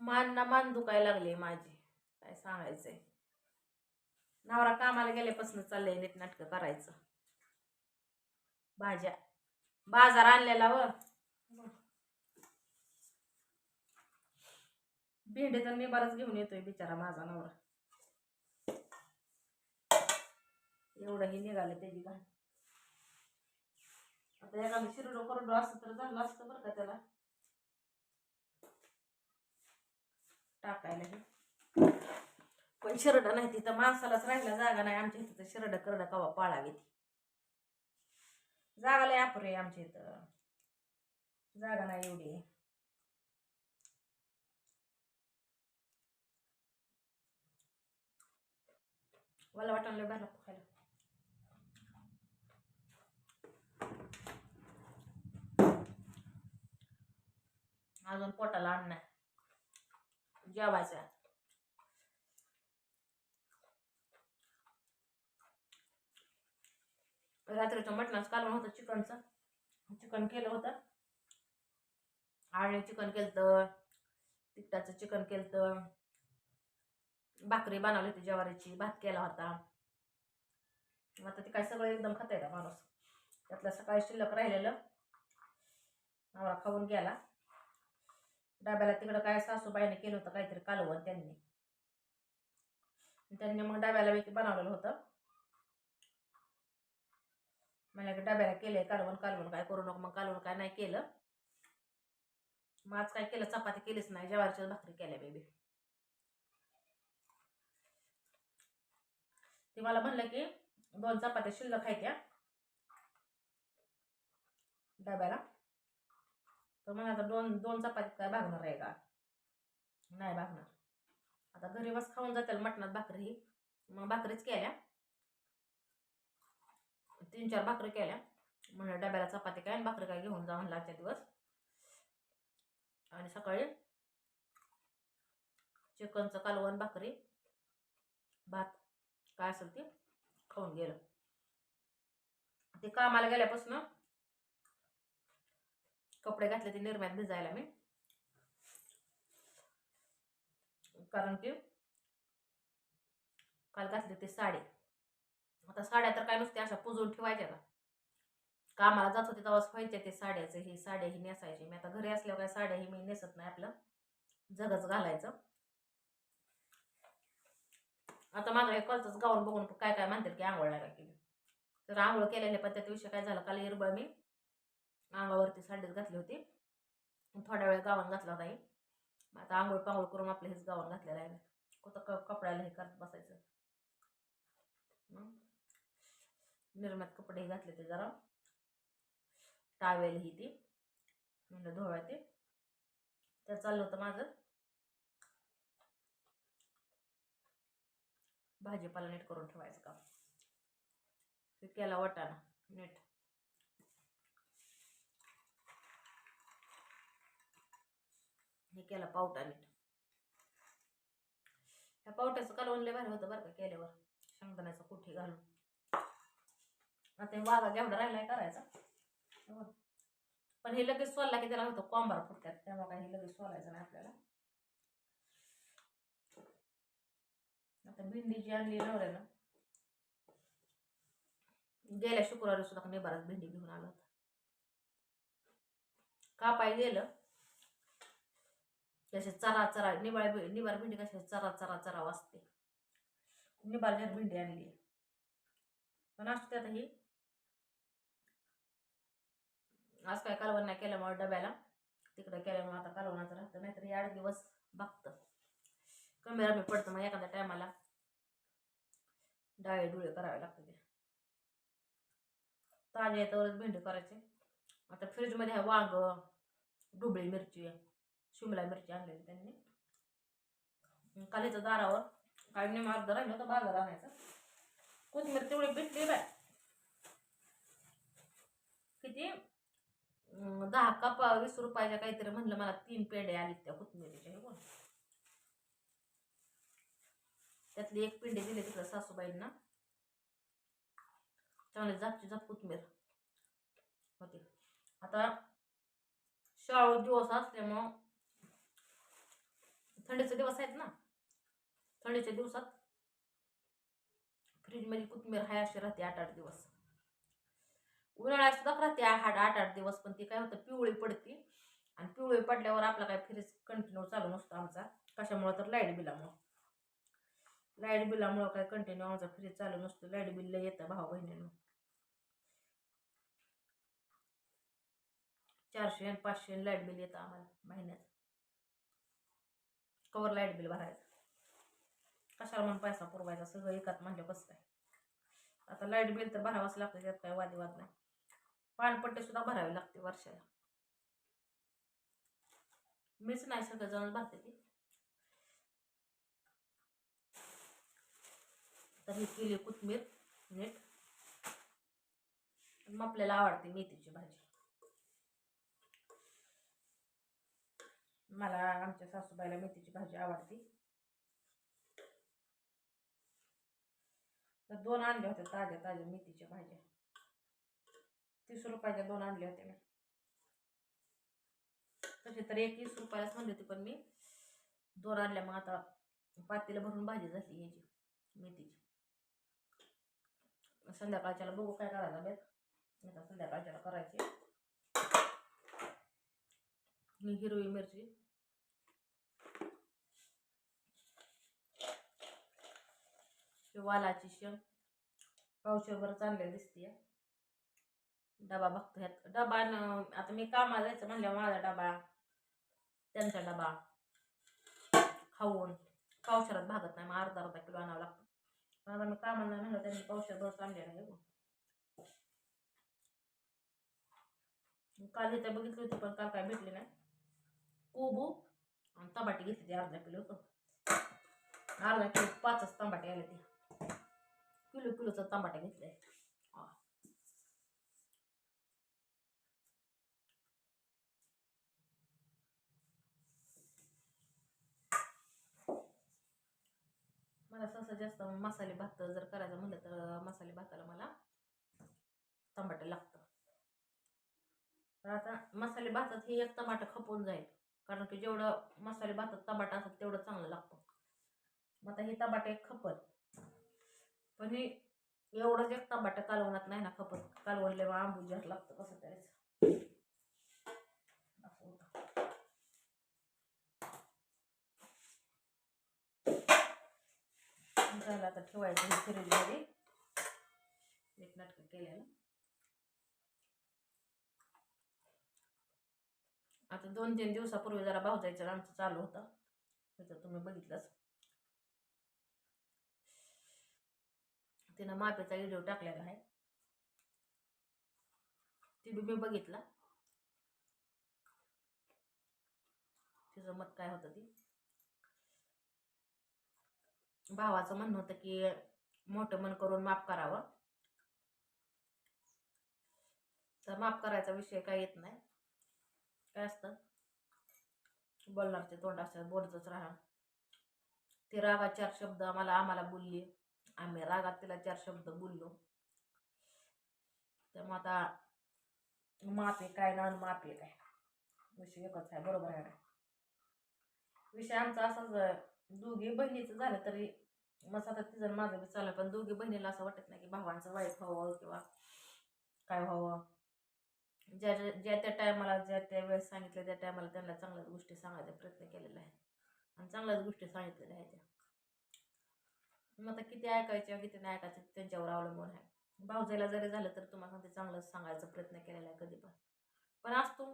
मान ना मान दुखायला लागली माझी. काय सांगायचंय? नवरा कामाला गेल्यापासून चाललंय नीट नाटकं करायचं. भाज्या बाजार आणलेला व. भेंडे तर मी बराच घेऊन येतोय बिचारा माझा नवरा. एवढंही निघालं त्याची घाण. आता एखादं शिरडो करडो असतं तर झालं असतं बरं का त्याला. टाकायला हे पण शिरड नाही तिथं माणसालाच राहायला जागा नाही. आमच्या इथं तर करड कवा पाळावी ती. जागा लय अपुरी आहे आमच्या इथं. जागा नाही एवढी. मला वाटलं बरं खायला. अजून पोटाला आणणार जेवायचं रात्रीचं मटणाचं कालवण होतं चिकनचं. चिकन केलं होतं. आळणी चिकन केलं तिखटाचं चिकन केलं भाकरी बनवली होती ज्वारीची. भात केला होता. आता ते काय सगळं एकदम खाता का माणूस. त्यातलं सकाळी शिल्लक राहिलेलं. नवरा खाऊन गेला. डाब्याला तिकडं काय सासूबाईने केलं होतं काहीतरी कालवण त्यांनी. त्यांनी मग डाब्याला वेगळी बनवलेलं होतं. मला डब्याला केलंय कालवण कालवण काय करू नको मग कालवण काय नाही केलं. मग आज काय केलं चपाती केलीच नाही ज्वारीच्या भाकरी केल्या बेबी ती मला म्हणलं की दोन चपात्या शिल्लक खायत्या डब्याला. तर मग आता दोन दोन चपाती काय भागणार आहे का? नाही भागणार. आता घरी बस खाऊन जातील मटणात भाकरी. ही मग भाकरीच केल्या. तीन चार भाकरी केल्या. म्हणलं डब्याला चपाती काय आणि भाकरी काय घेऊन जा म्हणलं आजच्या दिवस. आणि सकाळी चिकनचं कालवण भाकरी. भात काय असेल ते खाऊन गेलं. ते कामाला गेल्यापासून कपडे घातले ते निर्म्यात भिजायला मी. कारण की काल घातली ते साडी. आता साड्या तर काय नुसते अशा पुजून ठेवायच्या का? कामाला जात होते तेव्हाच व्हायचे ते साड्याचं ही साड्या ही नेसायची. मी आता घरी असल्यावर काय साड्या ही मी नेसत नाही आपलं. जगच घालायचं. आता माझं एक कॉलचंच गाऊन बघून काय काय म्हणतात की आंघोळ लागा केली तर आंघोळ केलेल्या पद्धतीविषयी काय झालं? काल इरबळ मी अंगावरती साडीच घातली होती. थोड्या वेळ गावान घातला होता मग आता आंघोळ पांघोळ करून आपलं हेच गावान घातलेलं आहे. कुठं क कपड्याला हे करत बसायचं. निर्मात कपडे घातले ते जरा. टावेल ही ती. म्हणलं धुवाय ते. तर चाललं होतं माझं. भाजीपाला नीट करून ठेवायचं का केला वटाणा. नीट. हे केला पावटा नीट ह्या पावट्याचं कालवण लय भारी होतं बरं का केल्यावर. शेंगदाण्याचं कुठी घालून. आता हे वाघा जेवढा राहिलाय करायचा. हो. पण हे लगेच सोलला की त्याला होतं कोंबार फुटतात त्यामुळे काही हे लगेच सोलायचं नाही आपल्याला. आता भेंडी जी आणली नवऱ्यानं गेल्या शुक्रवारी सुद्धा निबारात भेंडी घेऊन आला होता. कापाय गेलं कसे चरा चरा निबाळ निबार भेंडी कशी चरा चरा चरा वाजते. निबारच्या भेंडी आणली. पण असते आता ही. आज काय कालवण नाही केल्यामुळे डब्याला. तिकडे केल्यामुळे आता कालवणाचं राहतं. नाहीतर हे आठ दिवस बघतं. कमी रमी पडतं मग एखाद्या टायमाला. डाळे डुळे करावे लागते ते. ताजे येतावरच भेंडी करायचे. आता फ्रीजमध्ये आहे वांग डुबळी मिरची. शिमला मिरची आणलेली त्यांनी. कालीचं दारावर. काय नेम अर्ध राहिलं होतं बाजार आणायचं. कोथिंबीर तेवढी भेटली बाय किती? दहा कप वीस रुपयाच्या काहीतरी म्हणलं मला तीन पेंडे आली त्या कोथिंबीरीच्या हे बघ. त्यातली एक पिंडी दिली तिकडे सासूबाईंना. चांगली जापची जाप कोथिंबीर. होती. आता शाळू दिवस असल्यामुळं थंडीचे दिवस आहेत ना. थंडीच्या दिवसात फ्रीजमध्ये कोथिंबीर हाय अशी राहते आठ आठ दिवस. उन्हाळ्यात सुद्धा राहते आठ आठ आठ दिवस पण ती काय होतं पिवळी पडते. आणि पिवळी पडल्यावर आपला काय फ्रीज कंटिन्यू चालू नसतो आमचा. कशामुळं तर लाइट बिलामुळं. लाइट बिलामुळं काय कंटिन्यू आमचा फ्रीज चालू नसतो. लाइट बिल येतं भाऊ बहिणीनं. चारशे आणि पाचशे लाइट बिल येतं आम्हाला महिन्याचं. कवर लाइट बिल भरायचं. कशाला म्हणून पैसा पुरवायचा? सगळं एकात म्हणलं कसं काय आता लाइट बिल तर भरावंच लागतं त्यात काय वादविवाद नाही. पाणपट्टी सुद्धा भरावी लागते वर्षाला. मीच नाही सगळं जाऊन भरते ती. तर ही केली कोथमीर नीट मग आपल्याला आवडते मेथीची भाजी. मला आमच्या सासूबाईला मेथीची भाजी आवडते. तर दोन आणल्या होत्या ताज्या ताज्या मेथीच्या भाज्या. तीस रुपयाच्या दोन आणल्या होत्या मी. तसे तर एक वीस रुपयालाच म्हणले होते पण मी दोन आणल्या. मग आता पातेला भरून भाजी झाली याची मेथीची. संध्याकाळच्याला बघू काय करायला बेत आता संध्याकाळच्याला करायची. ही हिरवी मिरची. वालाची शेंग. पावशेभर चांगल्या दिसते डबा बघतो ह्यात डबा आता मी कामाला जायचं म्हणल्यावर माझा डबा त्यांचा डबा. खाऊन. पावसाळ्यात भागत नाही मग अर्धा अर्धा किलो आणावं लागतं. पण आता मी कामाला नाही म्हणलं त्यांनी पावसाळभर चांगले नाही काल इथे बघितली होती पण काल काय भेटली नाही. कोबू आणि टमाटे घेतली ती अर्धा किलो अर्धा किलो पाचच टमाटे आले ते. किलो किलोचं टमाटे घेतले मला सहसा जास्त मसाले भात जर करायचं म्हटलं तर मसाले भाताला मला टमाटर लागतं. तर आता मसाले भातात हे एक टमाटर खपून जाईल. कारण की जेवढं मसाले भातात टमाटा असतात तेवढं चांगलं लागतं. मग आता हे टमाटे खपत पण हे एवढंच एक टमाटर कालवणात नाही ना खपत. कालवणले मग आंबू जास्त लागतं कसं करायचं? असं झालं आता ठेवायचं हे फ्रीजमध्ये नीट नाटकं केलेलं. आता दोन तीन दिवसापूर्वी जरा भाऊजायचं आमचं चालू होतं. त्याचं तुम्ही बघितलंच. तिनं मापेचा व्हिडिओ टाकलेला आहे. ती बी मी बघितला. तिचं मत काय होतं ती? भावाचं म्हणणं होतं की मोठं मन करून माफ करावं. तर माफ करायचा विषय काय येत नाही. काय असतं? बोलणारचे तोंड असतात बोलतच राहा ती रागात चार शब्द आम्हाला आम्हाला बोलली. आम्ही रागात तिला चार शब्द बोललो. तर मग आता माप काय ना माप काय? विषय एकच आहे बरोबर आहे विषय आमचा असाच दोघी बहिणीचं झालं तरी मग आता तिचं माझं बी चाललं पण दोघी बहिणीला असं वाटत नाही की भावांचं वाईट व्हावं किंवा काय व्हावं. ज्या ज्या त्या टायमाला ज्या त्या वेळेस सांगितलं त्या टायमाला त्यांना चांगल्याच गोष्टी सांगायचा प्रयत्न केलेला आहे. आणि चांगल्याच गोष्टी सांगितलेल्या आहेत त्या. मग आता किती ऐकायच्या किती नाही ऐकायचं त्यांच्यावर अवलंबून आहे. भावजायला जरी झालं तर तुम्हाला सांगते चांगलंच सांगायचा प्रयत्न केलेला आहे कधी पण. पण असतो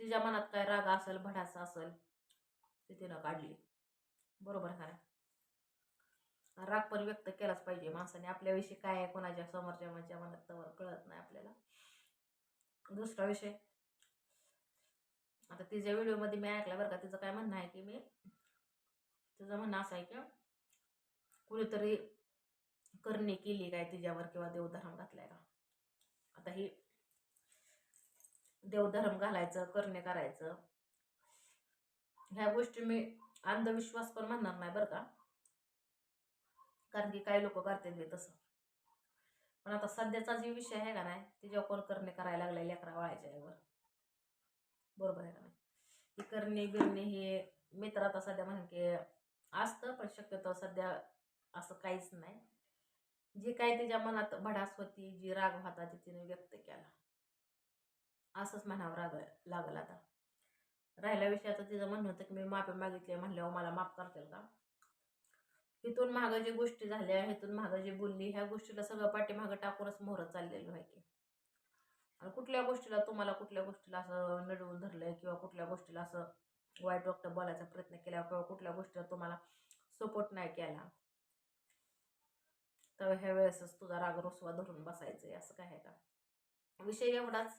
तिच्या मनात काय राग असेल भडासा असेल ते तिनं काढली. बरोबर आहे का राग पण व्यक्त केलाच पाहिजे माणसाने. आपल्याविषयी काय आहे कोणाच्या समोरच्या माझ्या मनात तर कळत नाही आपल्याला. दुसरा विषय. आता तिच्या व्हिडिओमध्ये मी ऐकला बरं का तिचं काय म्हणणं आहे की मी तिचं म्हणणं असं आहे की कुणीतरी करणी केली काय तिच्यावर किंवा देवधर्म घातलाय का? आता ही देवधर्म घालायचं करणे करायचं ह्या गोष्टी मी अंधविश्वास पण म्हणणार नाही बरं का. कारण की काही लोक करतात तसं. पण आता सध्याचा जे विषय आहे का नाही त्याच्यावर कोण करणे करायला लागले लेकरा वळायच्या यावर बरोबर आहे का नाही? ही करणे बिरणे हे मित्र आता सध्या म्हण की असतं पण शक्यतो सध्या असं काहीच नाही. जे काय तिच्या मनात भडास होती जी राग होता ती तिने व्यक्त केला. असंच म्हणावं राग लागला आता. राहिल्या विषयाचं तिचं म्हणणं होतं की मी माफी मागितली म्हणल्यावर मला माफ करतील का? इथून मागं जी गोष्टी झाल्या इथून मागं जी बोलली ह्या गोष्टीला सगळं पाठीमागं टाकूनच मोहरत चाललेलो आहे की. आणि कुठल्या गोष्टीला तुम्हाला कुठल्या गोष्टीला असं नडवून धरलंय किंवा कुठल्या गोष्टीला असं वाईट वाटतं बोलायचा प्रयत्न केला किंवा कुठल्या गोष्टीला तुम्हाला सपोर्ट नाही केला? तर ह्या वेळेसच तुझा राग रुसवा धरून बसायचंय असं काय आहे का? विषय एवढाच.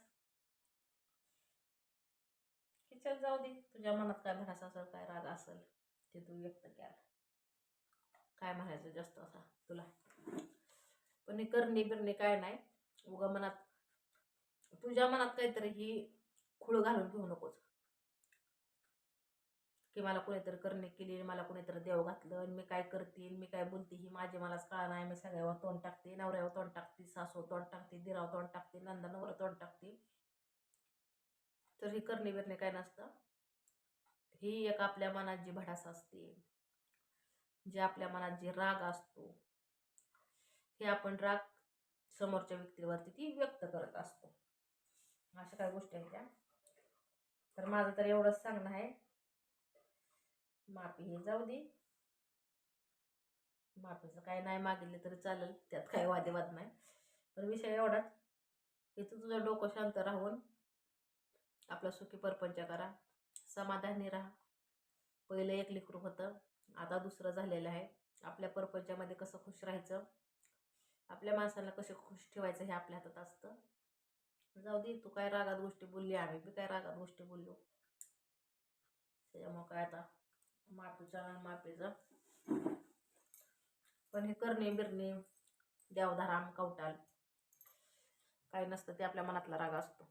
की चल जाऊ दे तुझ्या मनात काय भरास असेल काय राग असेल ते तू व्यक्त केला काय म्हणायचं जास्त असा तुला. पण हे करणे बिरणे काय नाही. उगा मनात तुझ्या मनात काहीतरी ही खुळ घालून घेऊ नकोच की मला कोणीतरी करणे केली मला कोणीतरी देव घातलं आणि मी काय करतील मी काय बोलते ही माझी मलाच कळा नाही. मी सगळ्यावर तोंड टाकते नवऱ्यावर तोंड टाकते सासू तोंड टाकते दिरावर तोंड टाकते नंदा नंदनवर तोंड टाकते. तर ही करणे बिरणे काय नसतं. ही एक आपल्या मनात जी भडास असते जे आपल्या मनात जे राग असतो हे आपण राग समोरच्या व्यक्तीवरती ती व्यक्त करत असतो. अशा काही गोष्टी आहेत त्या. तर माझं तर एवढंच सांगणं आहे. माफी हे जाऊ दे. माफीचं काय नाही मागितलं तरी चालेल त्यात काही वादेवाद नाही. पण विषय एवढाच. की तू तुझं डोकं शांत राहून आपलं सुखी परपंच करा. समाधानी राहा. पहिलं एक लेकरू होतं. आता दुसरं झालेलं आहे. आपल्या परपंचामध्ये कसं खुश राहायचं? आपल्या माणसाला कसं खुश ठेवायचं हे आपल्या हातात असतं. जाऊ दे तू काय रागात गोष्टी बोलली आम्ही बी काय रागात गोष्टी बोललो. त्याच्यामुळं काय आता? माफीचा आणि माफीचा पण हे करणे बिरणे देवधाराम कवटाल काही नसतं ते आपल्या मनातला राग असतो.